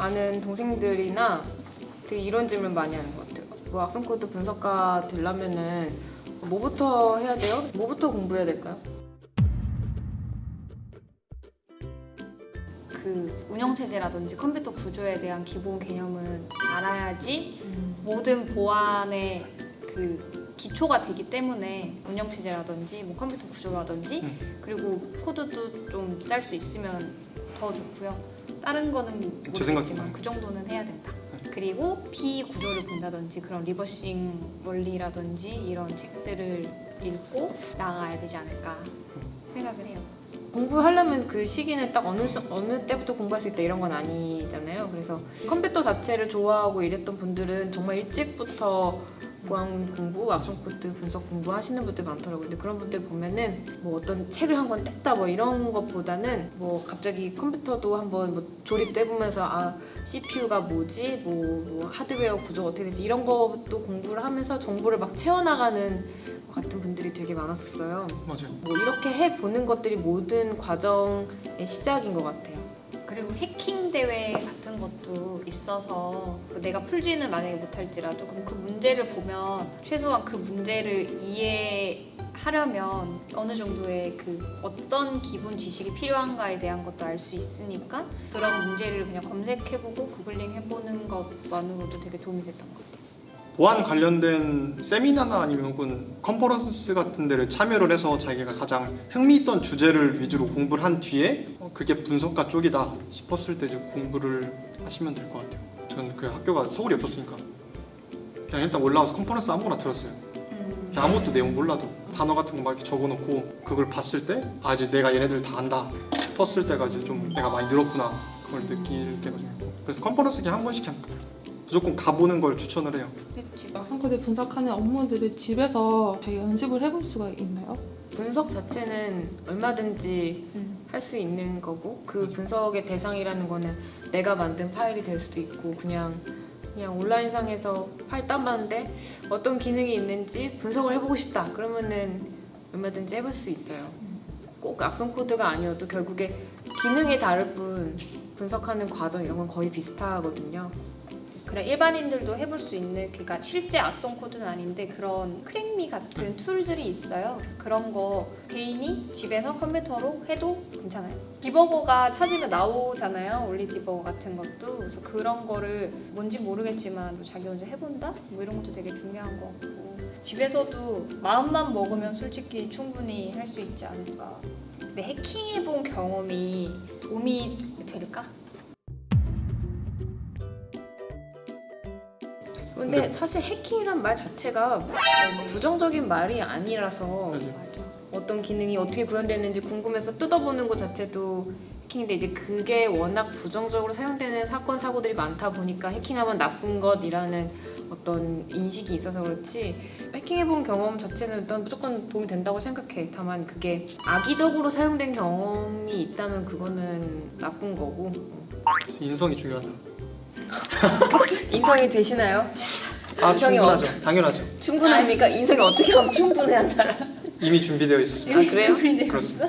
아는 동생들이나 되게 이런 질문 많이 하는 것 같아요. 뭐 악성 코드 분석가 되려면은 뭐부터 해야 돼요? 뭐부터 공부해야 될까요? 그 운영 체제라든지 컴퓨터 구조에 대한 기본 개념은 알아야지 모든 보안의 그 기초가 되기 때문에 운영 체제라든지 뭐 컴퓨터 구조라든지 음. 그리고 코드도 좀 짤 수 있으면 더 좋고요. 다른 거는 제 모르겠지만. 그 정도는 해야 된다. 네. 그리고 P 구조를 본다든지 그런 리버싱 원리라든지 이런 책들을 읽고 나가야 되지 않을까 생각을 해요. 공부하려면 그 시기는 딱 어느 수- 어느 때부터 공부할 수 있다 이런 건 아니잖아요. 그래서 컴퓨터 자체를 좋아하고 이랬던 분들은 정말 일찍부터 보안 공부, 악성 코드 분석 공부 하시는 분들 많더라고요. 근데 그런 분들 보면은 뭐 어떤 책을 한 권 뗐다 뭐 이런 것보다는 뭐 갑자기 컴퓨터도 한번 뭐 조립도 해보면서 아 CPU가 뭐지, 뭐, 뭐 하드웨어 구조가 어떻게 되지 이런 것도 공부를 하면서 정보를 막 채워나가는 것 같은 분들이 되게 많았었어요. 맞아요. 뭐 이렇게 해 보는 것들이 모든 과정의 시작인 것 같아요. 그리고 해킹 대회 같은 것도 있어서 내가 풀지는 만약에 못할지라도 그럼 그 문제를 보면 최소한 그 문제를 이해하려면 어느 정도의 그 어떤 기본 지식이 필요한가에 대한 것도 알 수 있으니까 그런 문제를 그냥 검색해보고 구글링 해보는 것만으로도 되게 도움이 됐던 것 같아요. 보안 관련된 세미나나 아니면 혹은 컨퍼런스 같은 데를 참여를 해서 자기가 가장 흥미있던 주제를 위주로 공부를 한 뒤에 어, 그게 분석가 쪽이다 싶었을 때 이제 공부를 하시면 될 것 같아요. 저는 그 학교가 서울이 없었으니까 그냥 일단 올라와서 컨퍼런스 아무거나 들었어요. 그냥 아무것도 내용 몰라도 단어 같은 거 막 이렇게 적어놓고 그걸 봤을 때 아 이제 내가 얘네들 다 안다 싶었을 때가 이제 좀 내가 많이 늘었구나 그걸 느낄 때가 좀 있고 그래서 컨퍼런스 그냥 한 번씩 그냥 무조건 가보는 걸 추천을 해요. 그치. 악성코드 분석하는 업무들을 집에서 저희 연습을 해볼 수가 있나요? 분석 자체는 얼마든지 음. 할 수 있는 거고 그 분석의 대상이라는 거는 내가 만든 파일이 될 수도 있고 그냥 그냥 온라인상에서 파일 다운받는데 어떤 기능이 있는지 분석을 해보고 싶다 그러면은 얼마든지 해볼 수 있어요. 꼭 악성 코드가 아니어도 결국에 기능이 다를 뿐 분석하는 과정 이런 건 거의 비슷하거든요. 그래 일반인들도 해볼 수 있는 그러니까 실제 악성 코드는 아닌데 그런 크랙미 같은 툴들이 있어요. 그래서 그런 거 개인이 집에서 컴퓨터로 해도 괜찮아요. 디버거가 찾으면 나오잖아요. 올리 디버거 같은 것도 그래서 그런 거를 뭔지 모르겠지만 뭐 자기 혼자 해본다 뭐 이런 것도 되게 중요한 것 같고 집에서도 마음만 먹으면 솔직히 충분히 할 수 있지 않을까. 근데 해킹해본 경험이 도움이 될까? 근데 네. 사실 해킹이란 말 자체가 부정적인 말이 아니라서 맞아요. 맞아. 어떤 기능이 어떻게 구현됐는지 궁금해서 뜯어보는 것 자체도 해킹인데 이제 그게 워낙 부정적으로 사용되는 사건 사고들이 많다 보니까 해킹하면 나쁜 것이라는 어떤 인식이 있어서 그렇지 해킹해본 경험 자체는 일단 무조건 도움이 된다고 생각해 다만 그게 악의적으로 사용된 경험이 있다면 그거는 나쁜 거고 그래서 인성이 중요하다. 인성이 되시나요? 아 인성이 충분하죠. 당연하죠. 충분합니까? 인성이 어떻게 하면 충분해 한 사람? 이미 준비되어 있었습니다. 아 그래요? 그렇습니다.